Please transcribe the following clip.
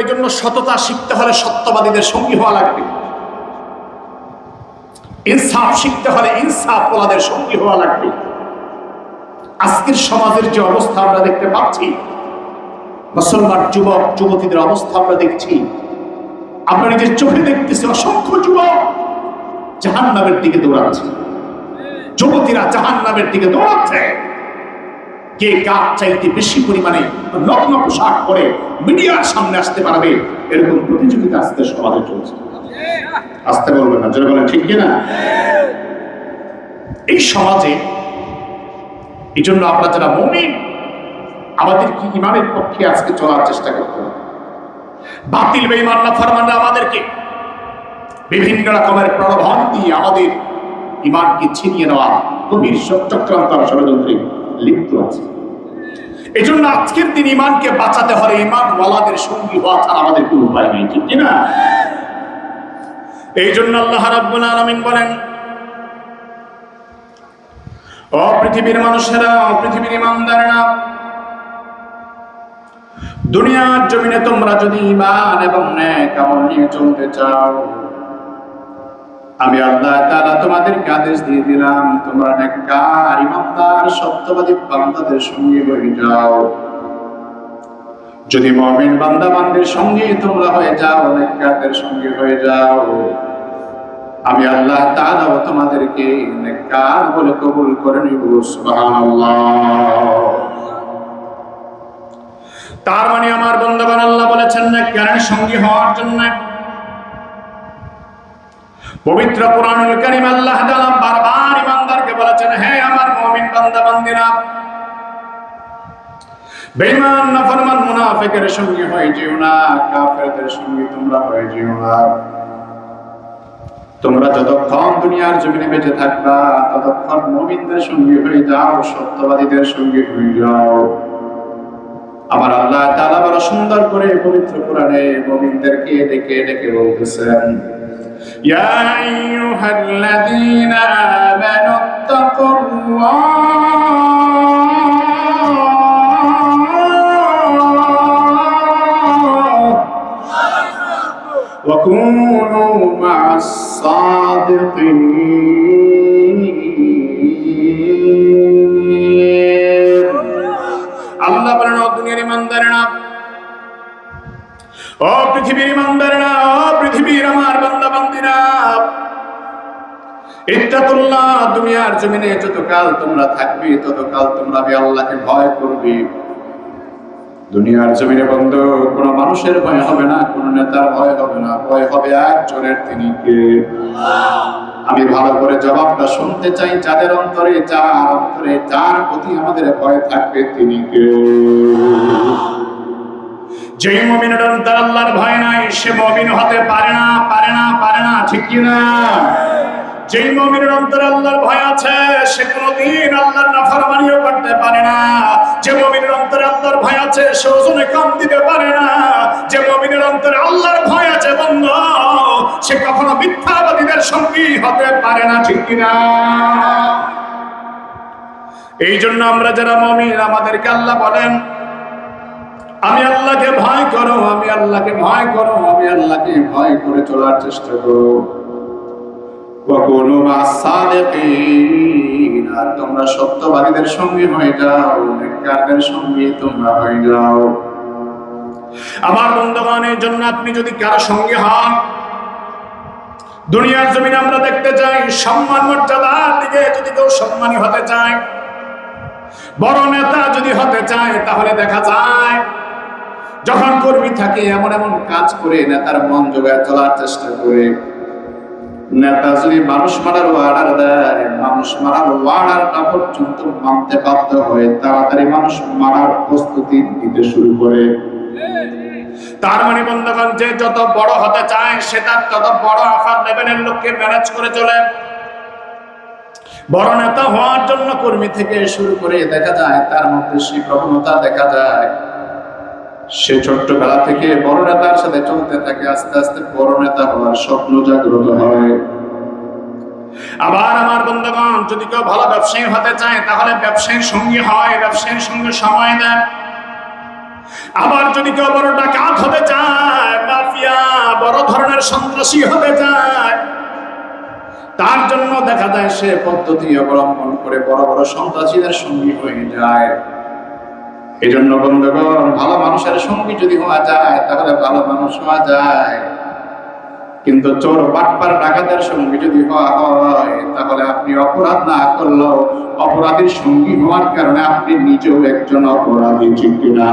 এই জন্য সততা শিখতে হলে সত্যবাদীদের সঙ্গী হওয়া লাগবে। ইনসাফ শিখতে হলে ইনসাফ ওলাদের সঙ্গী হওয়া লাগবে। আজকের সমাজের যে অবস্থা আমরা দেখতে পাচ্ছি, মুসলমান যুবক, যুবতীদের অবস্থা আমরা দেখছি। আমরা নিজের চোখে দেখতেছি অসংখ্য যুবক জাহান নামের দিকে দৌড়াচ্ছে। যুবতীরা জাহান নামের দিকে দৌড়াচ্ছে। কে কার চাইতে বেশি পরিমাণে নগ্ন পোশাক পরে মিডিয়ার সামনে আসতে পারবে? এরকম প্রতিযোগিতা আজকে সমাজে চলছে। আসতে বলবেন না যারা বলেন, ঠিক কিনা? এই সমাজে এই জন্য আমরা যারা মমিন, আমাদের কি ইমানের পক্ষে আজকে চলার চেষ্টা করতে হবে? বাতিল বেঈমান না ফরমানরা আমাদেরকে বিভিন্ন রকমের প্রলোভন দিয়ে আমাদের ইমানকে ছিনিয়ে নেওয়া গভীর চক্রান্ত ষড়যন্ত্রে লিপ্ত আছে। এই জন্য আজকের দিন ইমানকে বাঁচাতে হলে সঙ্গী হওয়া ছাড়া আমাদের উপায় নেই, ঠিক কিনা? এই জন্য আল্লাহ রাব্বুল বলেন, ও পৃথিবীর মানুষেরা পৃথিবীর ইমানদারেরা দুনিয়ার জমিনে তোমরা যদি ইমান এবং ন্যায় আমল নিয়ে চলতে চাও আমি আল্লাহ তাআলা তোমাদেরকে আদেশ দিয়ে দিলাম, তোমরা নেককার, ইমানদার, সত্যবাদী বান্দাদের সঙ্গে হয়ে যাও। যদি মুমিন বান্দা বান্দের সঙ্গে তোমরা হয়ে যাও, নেককারদের সঙ্গে হয়ে যাও। আমি আল্লাহ তাআলাও তোমাদেরকে নেককার বলে কবুল করে নিব, সুবহানাল্লাহ। তার মানে আমার বন্ধুগণ, আল্লাহ বলেছেন না নেককারের সঙ্গী হওয়ার জন্য পবিত্র কোরআনুল কারীম আল্লাহ তাআলা বারবার ইমানদারকে বলেছেন, হে আমার মুমিন বান্দা, বান্দিরা, বেঈমান, নাফরমান মুনাফিকের সঙ্গে হয়ে যেও না, কাফেরদের সঙ্গে তোমরা হয়ে যেও না। তোমরা যতক্ষণ দুনিয়ার জমিনে বেঁচে থাকবা, ততক্ষণ মুমিনদের সঙ্গে হয়ে যাও, সত্যবাদীদের সঙ্গে হয়ে যাও। আমার আল্লাহ তাআলা বড় সুন্দর করে পবিত্র কোরআনে মুমিনদেরকে ডেকে ডেকে বলতেছেন يا أيها الذين آمنوا اتقوا الله وكونوا مع الصادقين. ও পৃথিবীর ইমানদারেরা, ও পৃথিবীর আমার বান্দা বান্দিরা ইত্তাকুল্লাহ, দুনিয়ার জমিনে যতকাল তোমরা থাকবে, ততকাল তোমরা আল্লাহকে ভয় করবে। দুনিয়ার জমিনে বন্ধু, কোনো মানুষের ভয় হবে না, কোনো নেতার ভয় হবে না, ভয় হবে একজনের তিনি কে? আমি ভালো করে জবাবটা শুনতে চাই, যাদের অন্তরে, যার অন্তরে, যার প্রতি আমাদের ভয় থাকবে তিনি কে? যেই মমিনের অন্তর আল্লাহর ভয় নাই, সে মমিন হতে পারে না পারে না পারে না, ঠিক কি না? যেই মমিনের অন্তরে আল্লাহর ভয় আছে, সে কোনোদিন আল্লাহর নাফরমানিও করতে পারে না। যে মমিনের অন্তরে আল্লাহর ভয় আছে, সে ওজনে কম দিতে পারে না। যে মমিনের অন্তরে আল্লাহর ভয় আছে, বন্ধ, সে কখনো মিথ্যাবাদীদের সঙ্গী হতে পারে না, ঠিক কিনা এই জন্য আমরা যারা মমিন, আমাদেরকে আল্লাহ বলেন আমি আল্লাহকে ভয় করো, আমি আল্লাহকে ভয় করো, আমি আল্লাহকে ভয় করে চলার চেষ্টা করো। সঙ্গে হয়ে আমার জন্য আপনি যদি সঙ্গে হন, দুনিয়ার জমিন আমরা দেখতে চাই, সম্মান মর্যাদার দিকে যদি কেউ সম্মানী হতে চায়, বড় নেতা যদি হতে চায়, তাহলে দেখা যায় যখন কর্মী থাকে, এমন এমন কাজ করে, নেতার মন জোগায় চলার চেষ্টা করে। নেতা যদি মানুষ মারার ওয়ার্ডার দেয়, মানুষ মারার ওয়ার্ডারটা পর্যন্ত মানতে বাধ্য হয়ে, তাড়াতাড়ি মানুষ মারার প্রস্তুতি নিতে শুরু করে। তার মানে বন্ধুগণ, যে যত বড় হতে চায়, সে তার তত বড় আফার লেভেলের লোককে ম্যানেজ করে চলে। বড় নেতা হওয়ার জন্য কর্মী থেকে শুরু করে, দেখা যায়, তার মধ্যে সেই প্রবণতা দেখা যায়। সে ছোট্টবেলা থেকে বড় নেতার সাথে চলতে থাকে, আস্তে আস্তে বড় নেতা হওয়ার স্বপ্ন জাগ্রত হয়। আবার আমার বন্ধুগণ, যদি কেউ ভালো ব্যবসায়ী হতে চায়, তাহলে ব্যবসায়ীর সঙ্গে হয়, ব্যবসায়ীর সঙ্গে সময় দেয়। আবার যদি কেউ বড় ডাকাত হতে চায়, মাফিয়া, বড় ধরনের সন্ত্রাসী হতে চায়, তার জন্য দেখা যায় সে পদ্ধতি অবলম্বন করে বড় বড় সন্ত্রাসীদের সঙ্গী হয়ে যায়। এই জন্য বন্ধুগণ ভালো মানুষের সঙ্গী যদি হওয়া যায়, তাহলে ভালো মানুষ হওয়া যায়। কিন্তু চোর, বাটপার, ডাকাতের সঙ্গী যদি হওয়া হয়, তাহলে আপনি অপরাধ না করলেও অপরাধীর সঙ্গী হওয়ার কারণে আপনি নিজেও একজন অপরাধী, ঠিক কিনা?